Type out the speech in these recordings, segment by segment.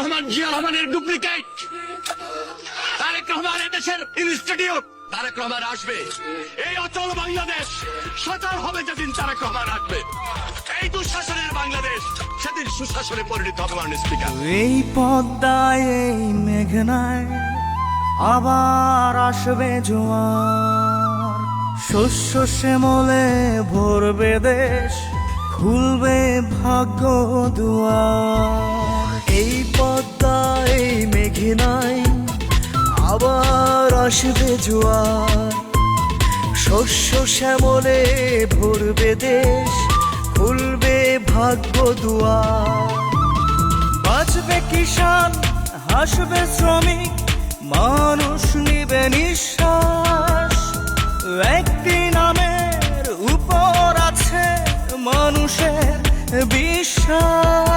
রহমান জিয়া রহমানের ডুপ্লিকেট। তারেক রহমান দেশের ইনস্টিটিউট। তারেক রহমান আসবে। এই অচল বাংলাদেশ সচল হবে যেদিন তারেক রহমান আসবে। এই দুঃশাসনের বাংলাদেশ সেদিন সুশাসনে পরিণত হবে মাননীয় স্পিকার। এই পদ্মায় এই মেঘনায় আবার আসবে জোয়ার। শস্য শ্যামলে ভরবে দেশ খুলবে ভাগ্য দুয়ার। মেঘনায় আবার আসবে জোয়ার। শস্য শ্যামলে ভরবে দেশ, খুলবে ভাগ্য দুয়ার। বাঁচবে কিষান হাসবে শ্রমিক, মানুষ নিবে নিঃশ্বাস। একটি নামের উপর আছে মানুষের বিশ্বাস।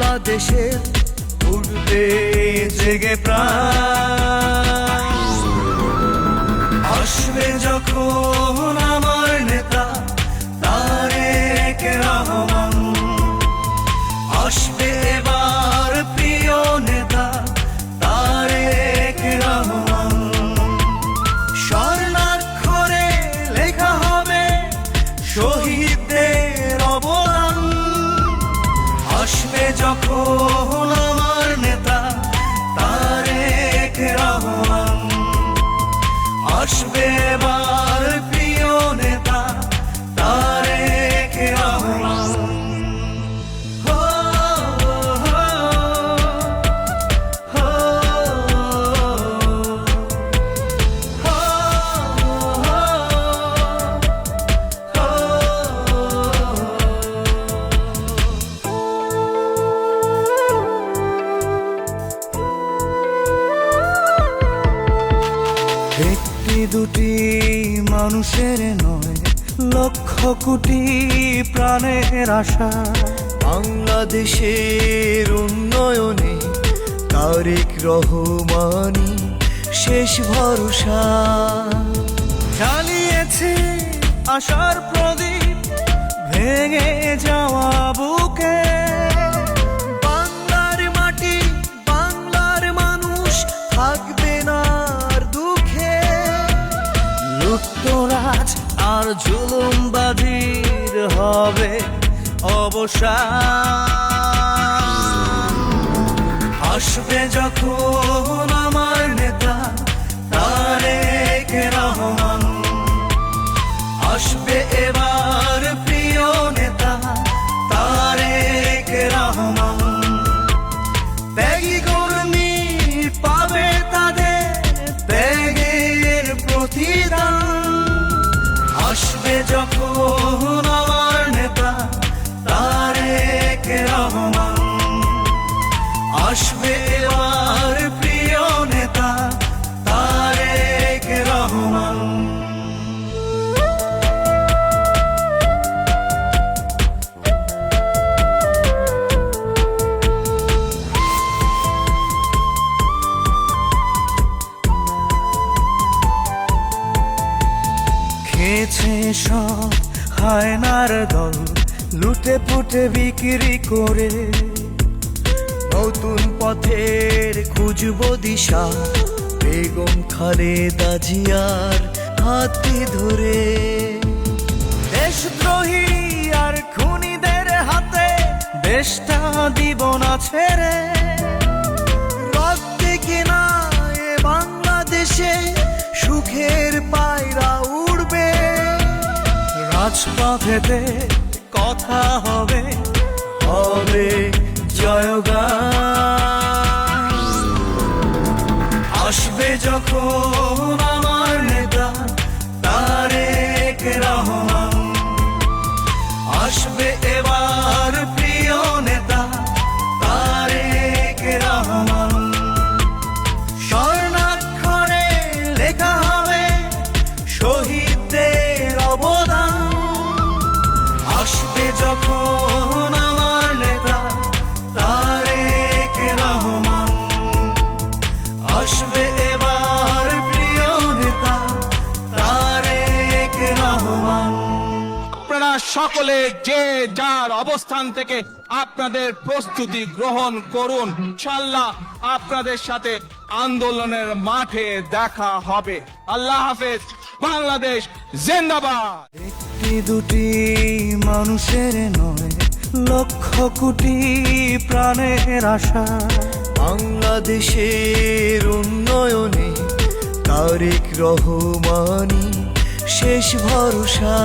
বাংলাদেশের উঠবে জেগে প্রাণ। আসবে যখন আমার নেতা Yeah. দুটি মানুষের নয়, লক্ষ কোটি প্রাণের আশা। বাংলাদেশের উন্নয়নে তারেক রহমানি শেষ ভরসা। জ্বালিয়েছে আশার প্রদীপ, ভেঙে যাওয়া জুলুমবাজির হবে অবসান। আসবে যখন আমার নেতা তারেক রহমান। আসবে এবার তারেক রহমান। আসবে এবার প্রিয় নেতা তারেক রহমান। খেয়েছে সব হায়নার দল লুটে পুটে বিক্রি করে নতুন পথের খুঁজব দিশা। বেগম খালেদা জিয়ার হাতে ধরে। দেশদ্রোহী আর খুনিদের হাতে দেশটা দিব না ছেড়ে। রক্তে কিনা এ বাংলাদেশে সুখের পায়রা উড়বে। রাজপথেতে কথা হবে হবে জয়গান সকলে যে যার অবস্থান থেকে আপনাদের প্রস্তুতি গ্রহণ করুন ইনশাল্লাহ আপনাদের সাথে আন্দোলনের মাঠে দেখা হবে। আল্লাহ হাফেজ। বাংলাদেশ জিন্দাবাদ। একটি দুটি মানুষের নয়, লক্ষ কোটি প্রাণের আশা। বাংলাদেশের উন্নয়নে তারেক রহমানি শেষ ভরসা।